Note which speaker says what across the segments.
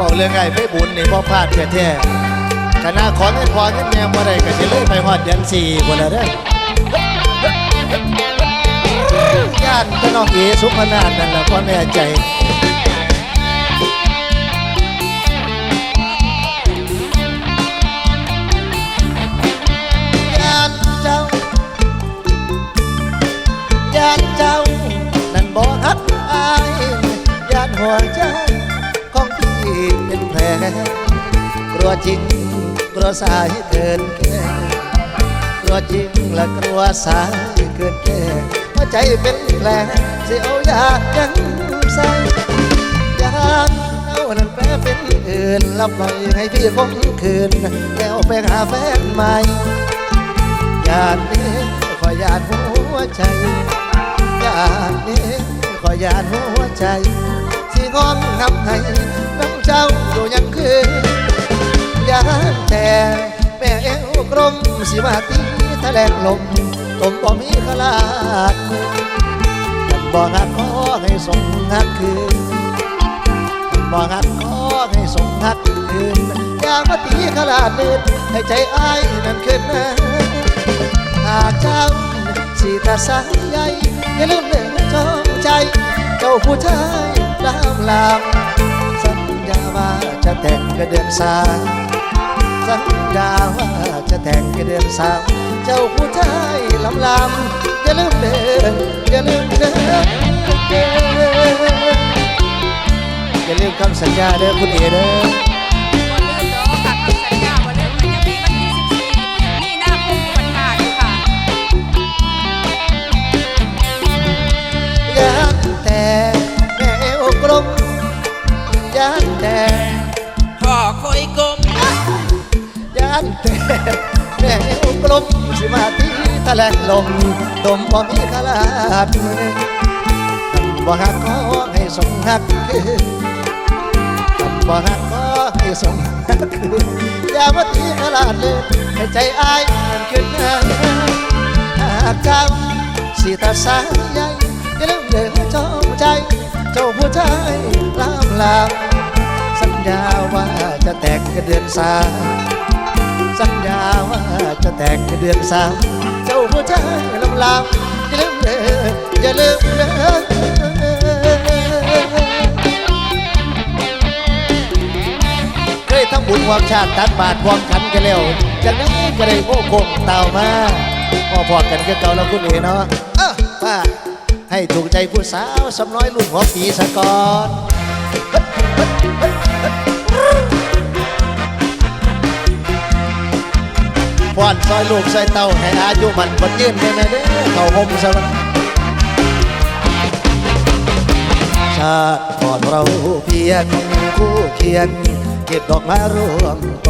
Speaker 1: บอกเรื่องไงไปบุญนี่พ่อพลาดแท้ๆคณะขอเงินพอเงินแม่บ่ได้ก็สิเลยไปฮอดเดือนสี่คนละเด้อญาติพี่น้องเอสุพนาถนั่นแหละพ่อแม่ใจยานเจ้านเจ้า นั่นบ่ฮักอายยานหัวใจ เป็นแผลกลัวจริงกลัวสายเกินแค่กลัวจริงและกลัวสายเกินแค่หัวใจเป็นแผลสิเอายากยังใส่ยานเอานั่นแปลเป็นอื่นรับหน่อยให้พี่คงคืนแล้วไปหาแฟนใหม่ยานนี้ขอยานหัวใจยานนี้ขอยานหัวใจ งอนทำให้น้ำเจ้าอยู่ยังคืนยานแต่แม่เอวกลมสิมาตีแถลงลมตมบ่มีขลาดกันบ่หักขอให้ส่งหักคืนกันบ่หักขอให้ส่งหักคืนอย่ามาตีขลาดเลืนให้ใจอ้ายนั่นคืนนะหากเจ้าสีตาสายใยอย่าลืมเดินจองใจ เจ้าผู้ชายามลามสัญญาว่าจะแต่งกันเดือนสามสัญญาว่าจะแต่งกันเดือนสามเจ้าผู้ชายลำลามอย่าลืมเดินอย่าลืมเดินอย่าลืมคำสัญญาเด้อคุณเอเด้อ กลมยานแต่
Speaker 2: พ่อคอยกลม
Speaker 1: ยานแต่แม่เอวกลมสิมาที่ทะเลลมดมบ่มีขลาดมือบ่หักขอให้สมหักคืนคำบ่หักขอให้สมหักคืนอย่ามาตีขลาดเลยให้ใจอายมันขึ้นหนะหากจ้าสีตาสายใยอย่าลืมเดินจองใจ จ้าผู้ชายลามลามสัญญาว่าจะแต่งกันเดือนสามสัญญาว่าจะแต่งกันเดือนสามเจ้าผู้ชายลำลามอย่าลืมเด้ออย่าลืมเด้อเคยทำบุญความชาติตัดบาทความขันกันแล้วจากนั้นก็ได้โง่คงเต่ามาพอพอกันก็เก่าแล้วคุณเอ๋เนาะ ให้ถูกใจผู้สาวสำน้อยรุ่นหัวปีสะกอนป้อนซอยลูกซอยเต้าให้อายุมันบัดยืนแค่ไหนเด้อเขาห่มสวรรค์ชาติก่อนเราเพียงคู่เคียงเก็บดอกไม้ร่วมโต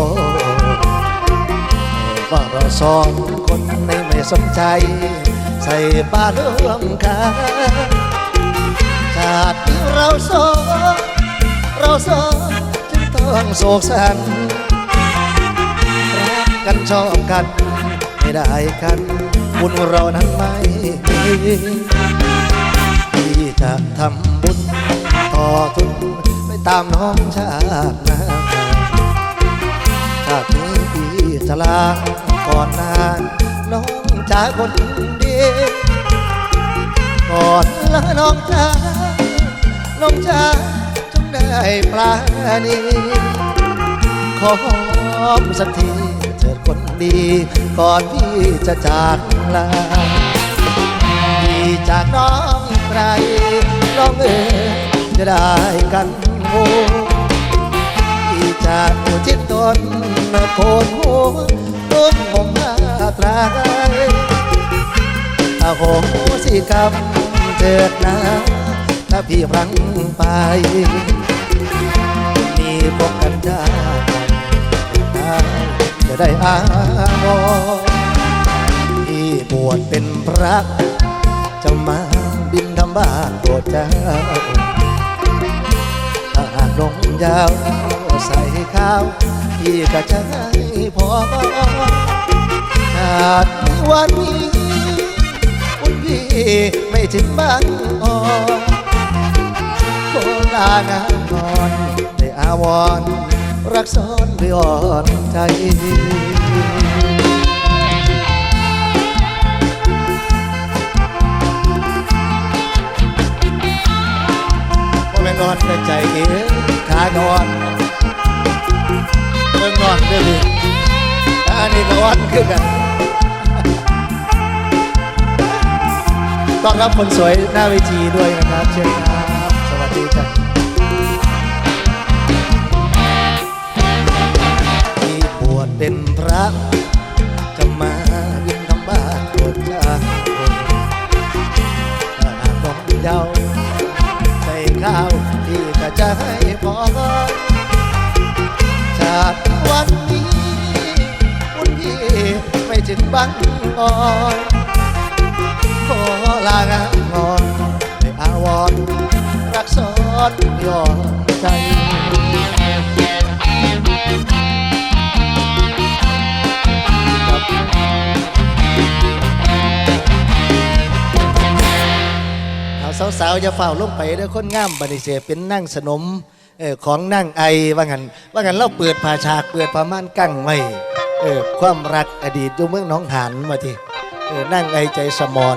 Speaker 1: ว่าเราสองคนในไม่สนใจ ส่บ้านร่วมกันชาติเราสองเราสองจึงต้องโศกสันรักกันชอบกัน ไม่ได้กันบุญเรานั้นไม่มีที่จะทำบุญต่อทุนไปตามน้องชาตินาชาตินี้พี่จะลาก่อนนานน้องจ๋าคนดี ก่อนละน้องจ๋าน้องจ๋าจงได้ปลาณีขอหอมสักทีเถิดคนดี ก่อนพี่จะจากลาพี่จากน้องใครน้องเอ๋จะได้กันโมพี่จากหัวจิตตนโคนหัวต้นหมมาตราย โหสิกรรมเถิดนะถ้าพี่พลังไป มีพบกันได้ได้จะได้อาวที่บวชเป็นพระจะมาบินทำบ้านโปรดเจ้าถ้าหากลงยาวใส่ข้าวพี่ก็จะให้พอชาติวันนี้ พี่ไม่ถึงบ้านออกโบรางานนอนได้อาวรรักซ้อนด้วยอ่อนใจบ่แม่นอนแต่ใจเองขานอนเบิ่งนอนเด้อพี่อันนี้ก็อ่อนคือกัน ต้อนรับคนสวยหน้าเวทีด้วยนะครับ เชิญครับ สวัสดีจ้ะที่บวชเป็นพระจะมายินคำบ้านโปรดชาถ้าต้องเยาใส่ข้าวที่ก็จะให้พอจากวันนี้คุณพี่ไม่ถึงบังอ่อน ขอลางานงอนในอาวรรักซ้อนย้อนใจสาวๆอย่าเฝ้าลงไปเด้อคนงามบันิเสเป็นนั่งสนมเออของนั่งไอว่างันว่างันเราเปิดผาฉากเปิดผ้าม่านกั้งไว้เออความรักอดีตอยู่เมืองหน้องหานมาทีเออนั่งไอใจสมอน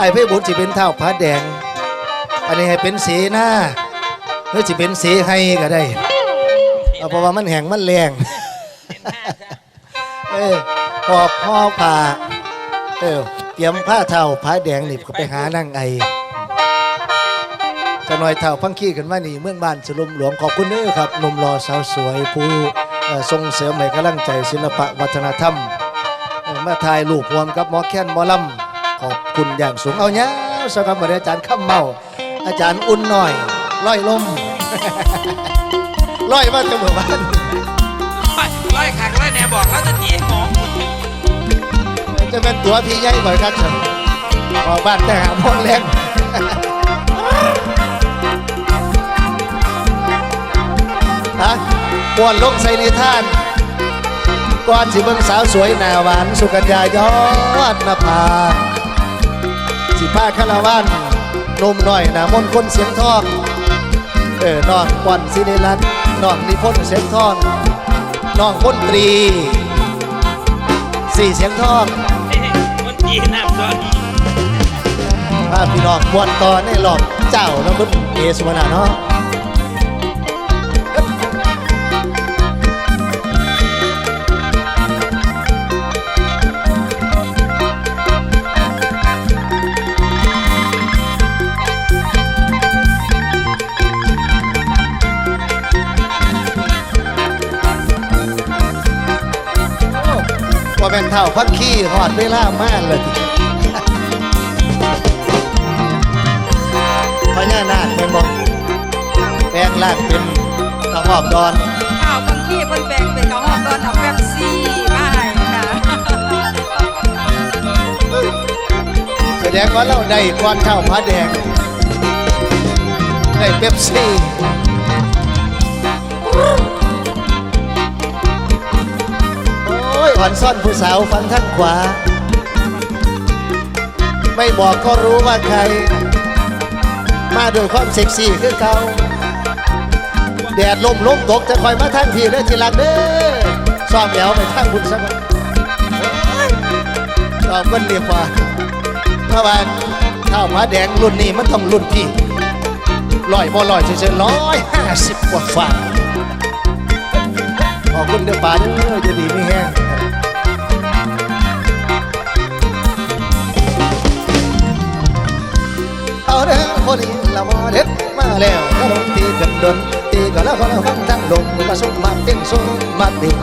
Speaker 1: ไอเพ่บุญสิเป็นเท่าผาแดง อันนี้ให้เป็นสีหน้าหรือสิเป็นสีให้ก็ได้เอาเพราะว่ามันแห้งมันแรงเออพอบพ่อผ่าเออเตรียมผ้าเท่าผ้าแดงนี่ก็ไปหานั่งไอจะหน่อยเท่าพังขี้กันว่านี่เมืองบ้านสลุมหลวงขอบคุณเด้อครับหนุ่มรอสาวสวยผู้เอ่อส่งเสริมให้กำลังใจศิลปะวัฒนธรรมเอ่อมาถ่ายรูปรวมกับหมอแค้นหมอลำ คุณอย่างสูงเอาเนี้ยสำหรับอาจารย์ข้ามเมา อาจารย์อุ่นหน่อยร้อยลมร้อยมาจะเมื่อวาน
Speaker 2: ร้อยขังร้อยแหนบอกแล้วจะตีหมอง
Speaker 1: จะเป็นตัวพี่ใหญ่บ่อยครับฉันออกบ้านแต่หาโมงแรงฮะปวนลงใส่ในท่านก่อนสิเบิ่งสาวสวยหน้าหวานสุกัญญายอดนภา สิพาคาราวานหนมน้อยหน้ามนต์คนเสียงทองเออน้องป่อนสิเนรัตน์น้องนิพนธ์เสียงทองน้องพนตรีสี่เสียงทอง
Speaker 2: คนจีนน้ำซอส
Speaker 1: พาพี่น้องมวนต่อในรอบเจ้าแล้วคุณเอสุวรรณเนาะ ว่าเป็นเท่าพักขี้หอดเวลามากเลยพญานาคเป็นบอกแปลงร่างเป็นกระหอบดอน
Speaker 3: ข้าวบางที่เพิ่นแบ่งเป็นกระหอบตอนเอาแป๊บซี่มาให้ค่ะ
Speaker 1: แสดงว่าเราได้ก้อนเท่าพระแดงได้เป๊ปซี่ โอ้ยอ่อนซ่อนผู้สาวฟังทางขวา ไม่บอกก็รู้ว่าใคร มาด้วยความเซ็กซี่คือเก่าแดดลมลมตกจะคอยมาทางพี่เด้อทีหลังเด้อซ้อมแหวไปทางบุญสักวันซ้อมกันเรียกว่าเพราะว่าข้าวผาแดงรุ่นนี้มันต้องรุ่นพี่ร้อยบ่ร้อยเฉยๆร้อยห้าสิบกว่าฝ่าขอบคุณเด้อป่าเด้อจะดีไม่แห้ง เอาเด้อคนนี้ละมอเด็ดมาแล้วก็ลงตีกันดนตีกันแล้วก็แล้วฟังทั้งลงมาส่งมาเต้นส่งมาดิ่ง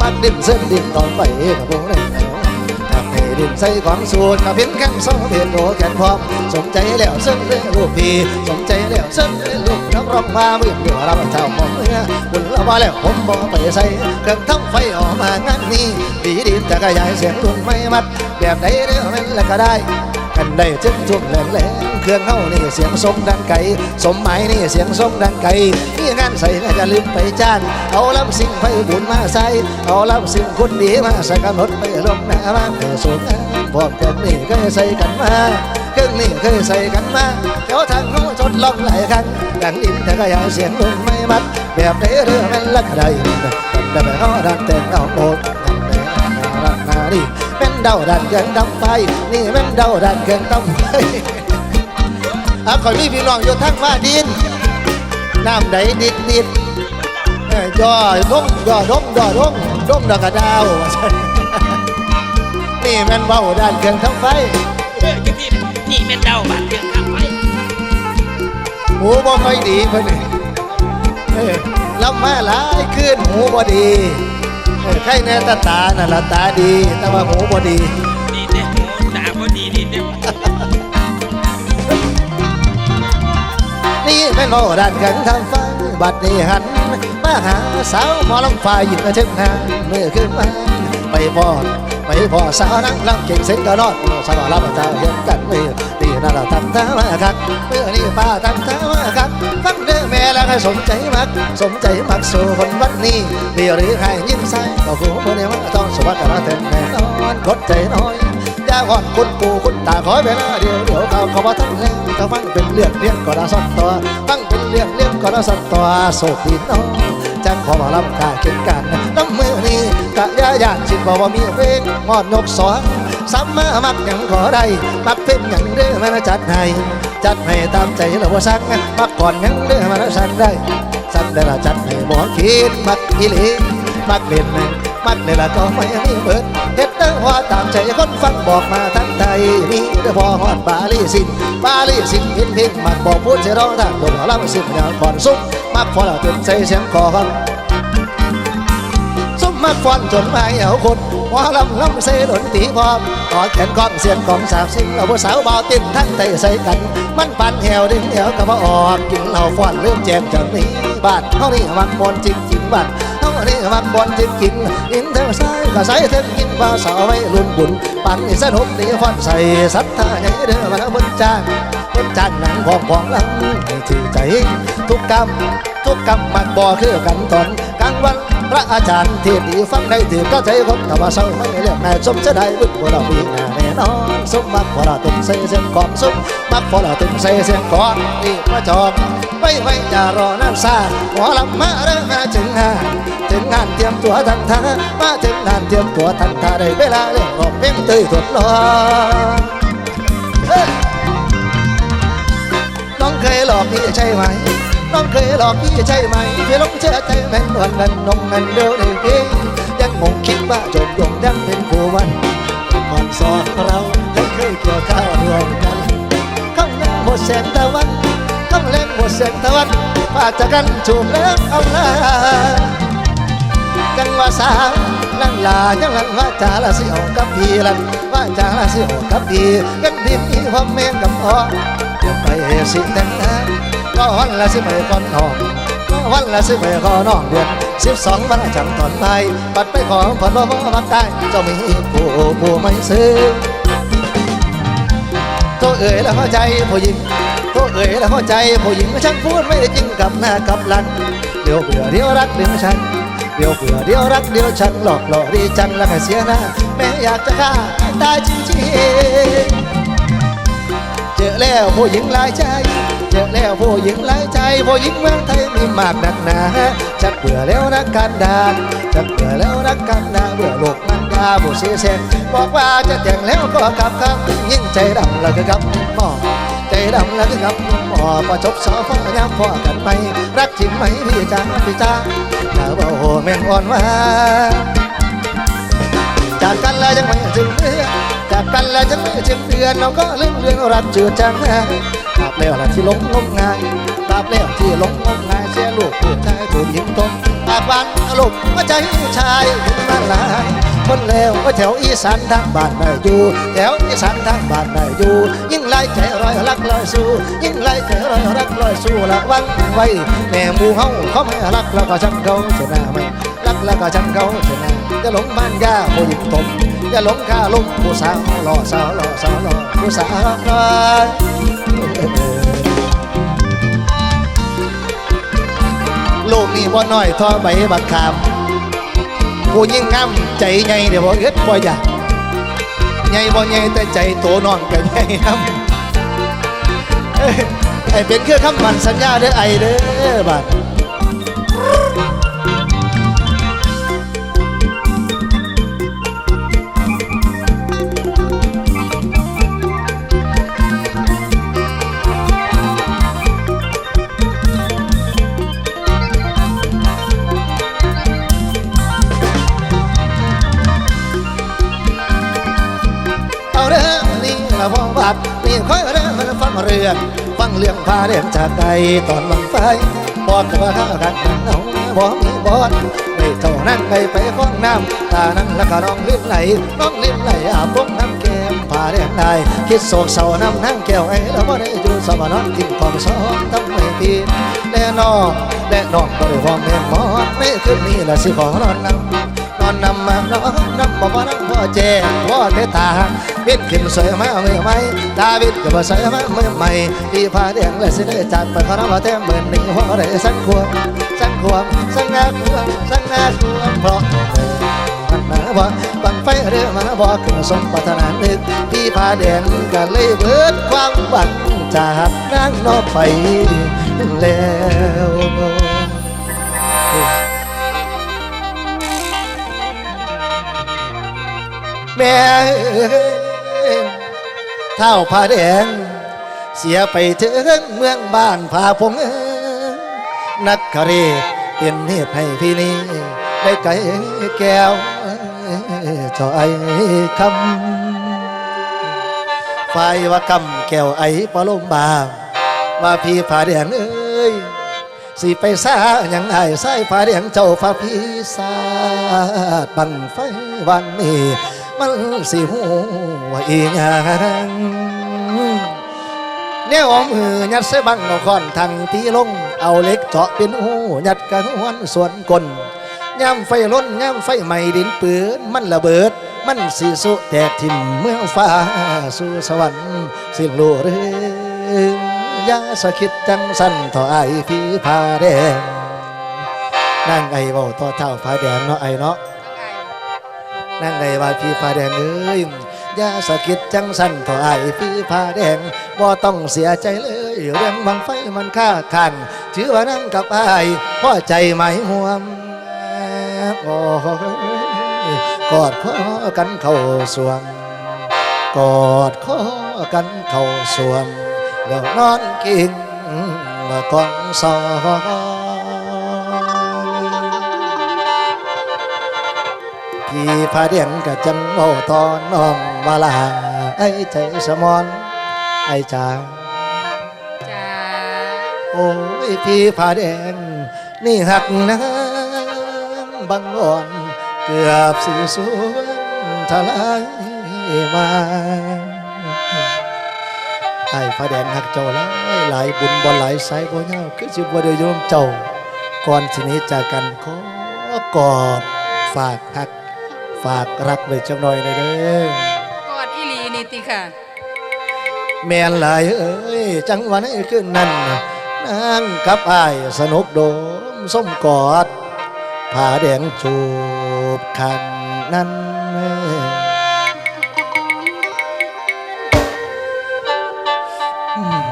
Speaker 1: มาดิ่งเส้นดิ่งต่อไปกับพวกนี้ทำให้ดิ่งใส่ของสูตรกับเพี้ยงแค่สองเพียนโอแขนพร้อมสมใจแล้วเส้นเรื่องลูกพี่สมใจแล้วเส้นเรื่องลูกนักร้องมาเมื่อเดี๋ยวเราเจ้ามองเมื่อบุญละมาแล้วผมบอกไปใส่เครื่องทั้งไฟออกมางานนี้ดีดีจะขยายเสียงลุงไม่มัดแบบไหนเรื่องนั้นแล้วก็ได้กันได้จึงจุ่มแหลงแหลง เครื่องเฮานี่เสียงทรงดังไก่สมหมายนี่เสียงทรงดังไก่มีงานใส่น่าจะลืมไปจ้างเอาลำสิ่งไปบุญมาใส่เอาลำสิ่งคนดีมาใส่กำหนดไปลงหน้ามาแต่สวยงามพร้อมกันนี่ก็ใส่กันมาเครื่องนี่เคยใส่กันมาเดี๋ยวทางเขาจดลองหลายครั้งดังดินแต่ก็ยังเสียงลมไม่มัด แบบไหนเรื่องมันลักใดแต่แบบเขาดันแต่เอาโดดรักนานี่เป็นเดาดันเกินดำไปนี่เป็นเดาดันเกินดำไป อาคอยมีพี่น้องอยู่ทั้งว่าดิน น้ำใดดิดดิดเอ้ยย่อดงย่อดงย่อดงดงดอกกระดาวว่าซั่นนี่แมันเบาด้านเครื่องทั้งไฟ
Speaker 2: เออจังที่นี่แม่นเดาบาดเรื่องข้างไฟ
Speaker 1: หูบ่ค่อยดีเพิ่นนี่เอ้ยลำมาหลายขึ้นหูบ่ดีเอ้ยใครแน่ตาตาน่ะละตาดี แต่ว่าหูบ่ดี
Speaker 2: ดีเด้หูตาบ่ดีดีเด้
Speaker 1: นี่แม่นเบาด้านเครื่องทั้งบัดนี้หันมาหาสาวหมอลำฝ่ายหญิงกระเชิงหาเมื่อคืนมาไปพ่อไปพอสาวนั่งลำเก่งเส้นกรอดสาวลำเจ้าเห็นกันเลยตีนั่นละทำท่ามาคักเมื่อนี้ป้าทำท่ามาคักฟังเด้อแม่แล้วให้สมใจมัก สมใจมักสู่คนวันนี้เดี๋ยวหรือให้ยิ้มใส่ก็หูเมื่อนี้ว่าต้องสวัสดิ์กันเต็มแน่นอนกดใจน้อย ย่าหอดคุณปู่คุณตาขอเวลาเดียวเดี๋ยวเขาเขาว่าทั้งแรงเขาฟังเป็นเรื่องเรื่องก็ได้สักตัวฟังเป็นเรื่องเรื่องก็ได้สักตัวโศกดีน้องจังขอมาลำกาเก่งกันน้ำมือนี้กะยาย่านชินบอกว่ามีเวงมอดนกสองซ้ำมามักยังขอได้มักเป็นหยังเด้อมาจัดให้จัดให้ตามใจเราว่าสักมักก่อนยังเด้อมาสั่งได้สั่งได้ละจัดให้บอกคิดมักอีหลีมักเล่นมักเลยละก็ไม่มีเบิด เฮ็ดเด้อว่าตามใจคนฟังบอกมาทั้งไทยมีเด้อพอฮอดบาลีสินบาลีสินเห็นเพลงมักบอกพูดเสียร้องทางบนหัวลำสิบแนวก่อนซุปมักพอเราเต็มใจเสียงคอครับสมมาฟันจนไม่เอาคนว่าลำลำเสดนตีพร้อมขอแขนก้องเสียงกองสาบสิ่งเราผู้สาวเบาติ้นทั้งไตใส่กัน มันปันแหวดิ้นเหวกับว่าออกกินเหล้าฟันเริ่มแจมจากนี้บานเขานี่มักบอลจริงจริงบานเขา นี่มักบอลจริงจริงอินเทอร์ไซก็ใส่เทิงกินว่าสาวไว้รุ่นบุญปันนี่สนุกดีฟันใส่สัทธาใหญ่เด้อมาแล้วบนจ้างบนจ้างหนังของของหลังให้ถือใจทุกกรรมทุกกรรมมักบ่คือกันตอนกลางวันพระอาจารย์เทศดีฟังได้ถือก็ใจคนแต่ว่าเศร้าไม่เรียกนายสมจะได้บุญพวกเราปีหน้าแน่นอนสมมักพอเราตึงใส่เสียงกอนสมมักพอเราตึงใส่เสียงกอนนี่มาจองไว้ไว้อย่ารอนานซาหมอลำมาเริ่มมาถึงงา ถึงงานเตรียมตัวทันท่ามาถึงงานเตรียมตัวทันท่าได้เวลาเรื่องรอบเพ่งตยทดลองเฮ้ยน้องเคยหลอกพี่ใช่ไหม น้องเคยหลอกพี่ใช่ไหมพี่หลงเชื่อใจแม่นวันนั้นน้องแม่นเดียวในเพลงยังงงคิดว่าจบยงยังเป็นคู่วันก่อนสอนเราให้เคยเกี่ยวข้าวรวมกันข้างหน้าหมดแสงตะวันข้างแรงหมดแสงตะวันปาจะกันจูบแล้วเอาละ จังว่าสาวนั่นลาจังลันว่าจาละสิออกกับพี่ลันว่าจาละสิออกกับพี่กันดินีพ่อแม่กับพ่อเดี๋ยวไปสิแต่งงานก็วันละสิไปก่อนน้องก็วันละสิไปขอน้องเดือนสิบสองวันจำตอนไปปัดไปขอผ่อนบ่บ่บักได้เจ้ามีผู้ผู้ไม่ซื้อตัวเอ๋ยแล้วเข้าใจผู้หญิงตัวเอ๋ยแล้วเข้าใจผู้หญิงช่างพูดไม่ได้จริงกับหน้ากับหลังเดี๋ยวเบื่อเดี๋ยวรักเดี๋ยวฉัน ดียวเบื่อเดียวรักเดียวฉันหลอกหลอกดีจังแล้วก็เสียหน้าแม่อยากจะฆ่าตายจริงๆเจอแล้วผู้หญิงหลายใจ เจอแล้วผู้หญิงหลายใจผู้หญิงเมืองไทยมีมากนักหนาชักเบื่อแล้วนักการดาชักเบื่อแล้วนักการดาเบื่อโลกมันดาผู้เสียแสงบอกว่าจะแต่งแล้วก็กลับคำยิ่งใจดำแล้วก็กลับหมอใจ ดำแล้วก็กับหม้อประจบสอฟ้ายามพ่อกันไหมรักจริงไหมพี่จ้าพี่จ้าถ้าบ่โหแม่งอ่อนว่าจากกันแล้วยังไม่ถึงเดือนจากกันแล้วยังไม่ถึงเดือนเราก็ลืมเรื่องรักจือจางตราบแล้วล่ะที่หลงงมงายตราบแล้วที่หลงงมงายเสียลูกผู้ชายถูกยิงตกตาบานอารมณ์ว่าใจชายมาหลาย คนแล้วว่าแถวอีสานทางบ้านได้อยู่ แถวอีสานทางบ้านได้อยู่ ยิ่งไล่ใจรอยรักลอยสู้ ยิ่งไล่ใจรอยรักลอยสู้ละวังไว้แม่หมูเฮาเขาไม่รักแล้วก็ฉันเขาชนะไม่รักแล้วก็ฉันเขาชนะอย่าหลงบ้านยาผู้หญิงตมอย่าหลงข้าลงผู้สาวหล่อสาวหล่อสาวหล่อผู้สาวน้อยลูกนี่บ่น้อยทอใบบักขาม ผู้ยิ่งงามใจใหญ่เดี๋ยวบอกเอ็ดบ่อยากใหญ่บ่ใหญ่แต่ใจโตนอนก็ใหญ่ครับไอเป็นเครื่องคำพันสัญญาเด้อไอเด้อบาด นี่ละพ่อบาดนี่ค่อยเด้อมันฟังเรื่องฟังเรื่องพาเรื่องจากไกลตอนวังไฟบอกกับว่าข้ากันนั่งเอาบ่มีบอดไม่เท่านั้นไปไปฟ้องน้ำตานั่งแล้วก็น้องลิ้นไหลน้องลิ้นไหลอาบพงน้ำแก้มพาเรื่องได้คิดโศกเศร้าน้ำนั่งแก้วไอ้แล้วบ่ได้อยู่สมานอนกินของซ้อนทำไม่ผิดแน่นอนและน้องก็ได้ห้องแม่นมอดไม่คืนนี้ละสิขอนอนนำ นอนนำมานอนนำบ่มานั่งพ่อแจ้งพ่อเทตาบิดขึ้นสวยมาเมื่อไหม่ดาวิดก็บ่สวยมาเมื่อใหม่ที่พาแดงและสิได้จัดไปขอรับว่าแต้มเหมือนหนึ่งหัวได้สังควมสังควมสังงาควมสังงาควมเพราะมันมาบ่บังไฟเรือมาบ่ขึ้นสมปรารถนานึกที่พาแดงก็เลยเบิดความหวังจากนางนอไปแล้ว แม่เอ้ยเท่าผ้าแดง เสียไปถึงเมืองบ้านผาพงเอ้ยนักคาเรเป็นเหตุให้พี่นี้ได้ไก่แก้วจอยคำไฟว่ากำแก้วไอ้ปลมบาว่าพี่ผาแดงเอ้ยสิไปซาอย่างไอ้สายฟ้าแดงเจ้าฟ้าพีศาบังไฟวันนี้ มันสิหูว่าอีหยังเนี่ยอมมือยัดใส่บังนครทางตีลง เอาเล็กเจาะเป็นหูยัดกระหวนส่วนกลย่ำไฟล้นย่ำไฟใหม่ดินปืนมันระเบิด มันสิสุแตกทิมเมืองฟ้าสู่สวรรค์สิ่งลูเรือยาสะคิดจังสั้นต่อไอพี่พาแดงนั่งไอเบาต่อเท้าพาแดงเนาะไอเนาะ นั่งในว่าพี่ฟ้าแดงเอ้ยอย่าสะกิดจังสั่นถอไอายพี่ฟ้าแดงบ่ต้องเสียใจเลยเรื่องบังไฟมันค่าขันถือว่านั่งกับไอายพ่อใจไหมห่วมโอ้กอดคอกันเข้าสวงกอดคอกันเข้าสวงแล้วนอนกินมากองสอง พี่พาเดียงกับจังโอตอนน้องวาลาไอ้ใจสมอนไอ้จา
Speaker 3: จ้า
Speaker 1: โอ้ยพี่พาแดงนี่หักนางบังอ่อนเกือบสิสวนทลายมาไอ้พาแดงหักเจ้าหลายหลายบุญบ่หลายสายบ่เงาคือสิบ่ได้โยมเจ้าก่อนสิหนี้จากกันขอกอดฝากหัก ฝากรักไว้จังหน่อยหน่อยเด้อก
Speaker 3: อดอีหลีนี่ติค่ะ
Speaker 1: แม่นหลายเอ้ยจังหวะนี้คือนั่นนางกับอ้ายสนุกโดมส้มกอดผ้าแดงจูบคันนั้นอืม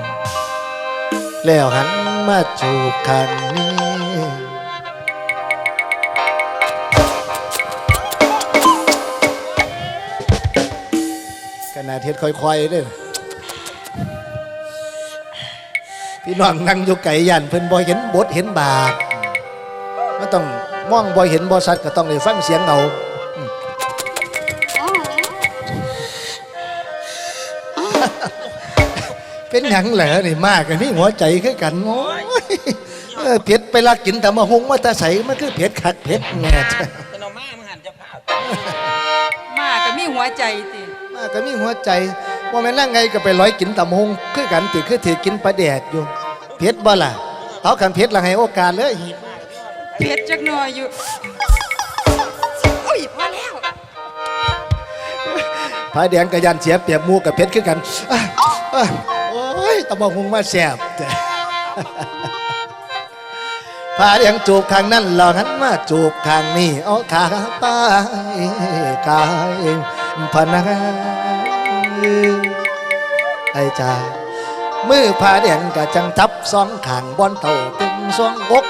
Speaker 1: แล้วหันมาจูบคันนี้ นาดเฮ็ดค่อยๆเด้อพี่น้องนั่งอยู่ไก่ยันเพิ่นบ่เห็นบทเห็นบาทมันต้องมองบ่เห็นบ่ชัดก็ต้องได้ฟังเสียงเอาเป็นหยังเหรอนี่มากกันนี่หัวใจคือกันโอ้ยเออเผ็ดไปลักกินแต่มาหุงมาตาใสมันคือเผ็ดคักเผ็ดแง่จ้ะ
Speaker 2: เป็นเอามามึงหันจะพา
Speaker 3: มาก็มีหัวใจติ
Speaker 1: มาก็มีหัวใจว่าแม่นนั่งไงก็ไปร้อยกินตำหงคือกันติคือถือกินปลาแดกอยู่เผ็ดบ่ล่ะเอากันเผ็ดละให้โอกาสเลย
Speaker 3: เพชรจักหน่อยอยู่โอ้ยพอแล้ว
Speaker 1: ผาแดงกระยันเสียเปรียบหมูกับเผ็ดคือกันอะอะโอ้ยตำหงมาแซ่บแต่ผาแดงจูบข้างนั้นเหล่านั้นมาจูบข้างนี้เอาขาไปกาย พนักไอ้จ่ามือผาแดงก็จังจับสองขางบอนเต่าตึงสองอก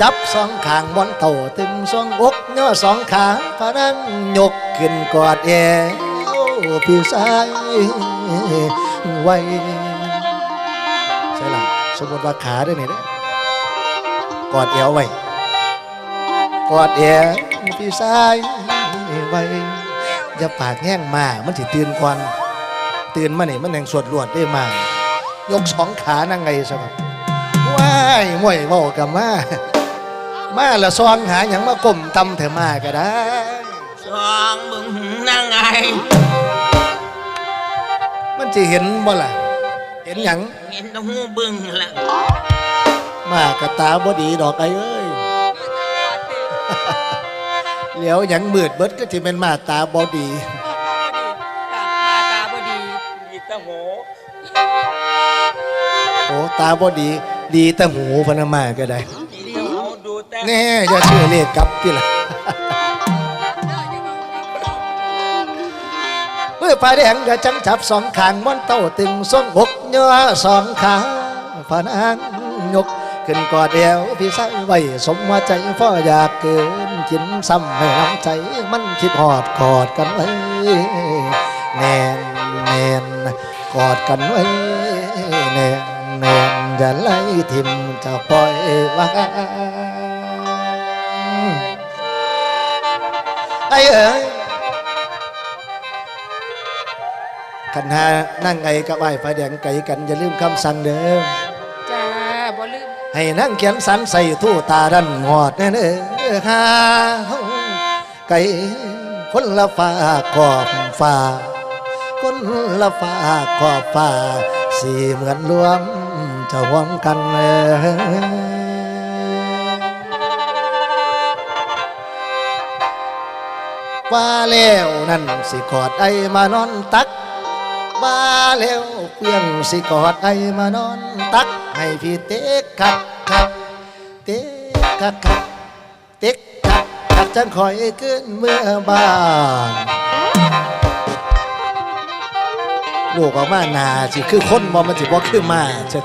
Speaker 1: จับสองขางบอนเต่าตึงสองอกย่อสองขาพานังยกขึ้นกอดแอวพี่สายไว้ใช่หลังสมมติว่าขาด้วยนี่เด้อกอดเอวไว้กอดแอวพี่สายไว้ อย่าปากแห้งมา มันสิตื่นก่อนตื่นมานี่มันแห่งสวดรวดได้มายกสองขานั่งไงสบับว้ายมวยเว้ากับมา มาละซองหาอย่างมาก้มตำเถอะมาก็ได้
Speaker 2: สองมึงนั่งไง
Speaker 1: มันจะเห็นบ่ล่ะ เห็นหยัง
Speaker 2: เห็นแตหูบึ้งละ
Speaker 1: มากระตาบ่ดีดอกไอ้เอ้ เหลียวหยังมืดเบิดก็ที่เป็นมาตาบ่ดี
Speaker 3: มาตาบดี
Speaker 2: มีแตะโห
Speaker 1: โอ้ตาบ่ดี ดีแต่หูพะนะมาก็ได้
Speaker 2: มีแตะโหดูแต่
Speaker 1: แน่อย่าเชื่อเลขกลับที่ละเมื่อปลาแดงก็จังจับสองขางม้อนเต้าตึงส้นอกย่อสองขาพานางยก ขึ้นกอดเอวพี่ใส่ไว้สมว่าใจพ่ออยากเกินกินซ้ำให้น้ำใจมันคิดหอดกอดกันไว้แน่นแน่นกอดกันไว้แน่นแน่นอย่าไล่ทิมจะปล่อยวางไอ้เอ๋ยขันหานั่งไงกับไอ้ไฟแดงไก่กันอย่าลืมคำสั่งเดิม ให้นั่งเขียนสันใส่ทู่ตาดันหอดเน้อฮาไก่คนละฟ้าขอบฟ้าคนละฟ้าขอบฟ้าสีเหมือนรวมจะหวมกันเลยว่าแล้วนั่นสิกอดไอ้มานอนตักว่าแล้วเพียงสิกอดไอ้มานอนตัก ให้พี่เต็กคักคักเต็กคักคักเต็กคักคักจังคอยขึ้นเมื่อบ้านลูกออกมาหนาสิคือคนบ่มันสิบ่คือมาเช่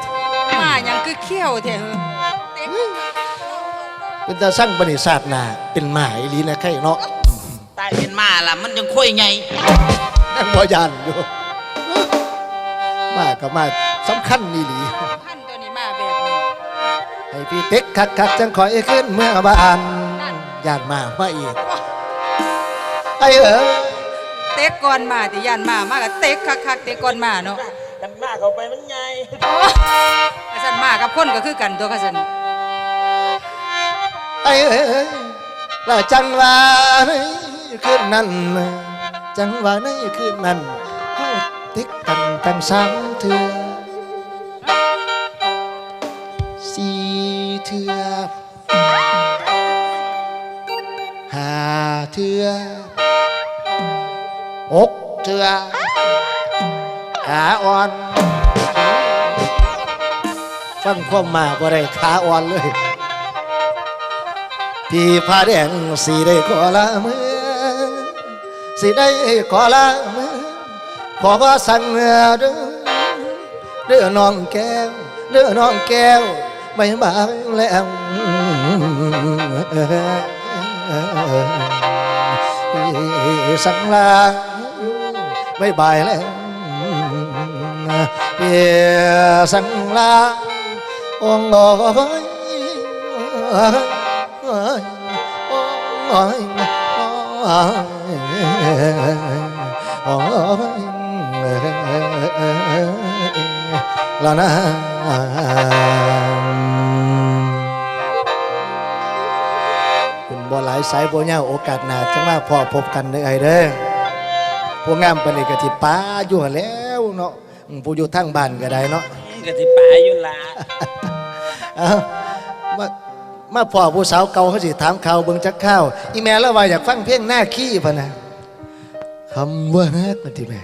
Speaker 3: มาหยังคือเขี้ยวแท้เฮ้อเต็ม
Speaker 1: เป็นตาสั่งบริษัทนาเป็นหมายลีนะใครเนาะ
Speaker 2: ตายเป็นมาล่ะมันยังคุยไง
Speaker 1: นั่งบ่ยันอยู่มากับมาสำคัญนี่หลี
Speaker 3: พี่
Speaker 1: เต็กคักคักจังคอยขึ้นเมื่อบานญาติมามาอีกไอ้เอ๋ย
Speaker 3: เต็กก่อนมาติย่านมามาก็เต็กคักๆเต็กก่อนมาเนาะ
Speaker 2: กันมาเข้าไปมันไง
Speaker 3: โอ้กระสันมากับคนก็คือกันตัวกระสัน
Speaker 1: ไอ้เอ๋ยละจังว่าในคืนนั้น จังว่าในคืนนั้นเติกกันตั้งสามเถื่อ ฟังความมาบ่ได้ขาอ่อนเลย พี่ผ้าแดงสีได้ขอละมือสีได้ขอละมือขอว่าสั่งเด้อเด้อน้องแก้วเด้อน้องแก้ว ไม่บายแล้วสั่งลาไม่บายแล้วพี่สั่งลา องค์โอ้ยโอ้ยโอ้ยโอ้ยโอ้ยแล้วนะคุณบ่หลายสายบ่ยาโอกาสหนาจะมาพอพบกันได้ไอเด้อพวกงามปานนี้ก็สิป้าอยู่แล้วเนาะผู้อยู่ทางบ้านก็ได้เนาะ
Speaker 2: กะทิปลาอยู่ละ
Speaker 1: มามาพ่อผู้สาวเก่าเขาสิถามข่าวเบิ่งจักข้าว อีแม่ละวว่าอยากฟังเพลงหน้าขี้พะนะคำว่าฮักนั่นที่แม่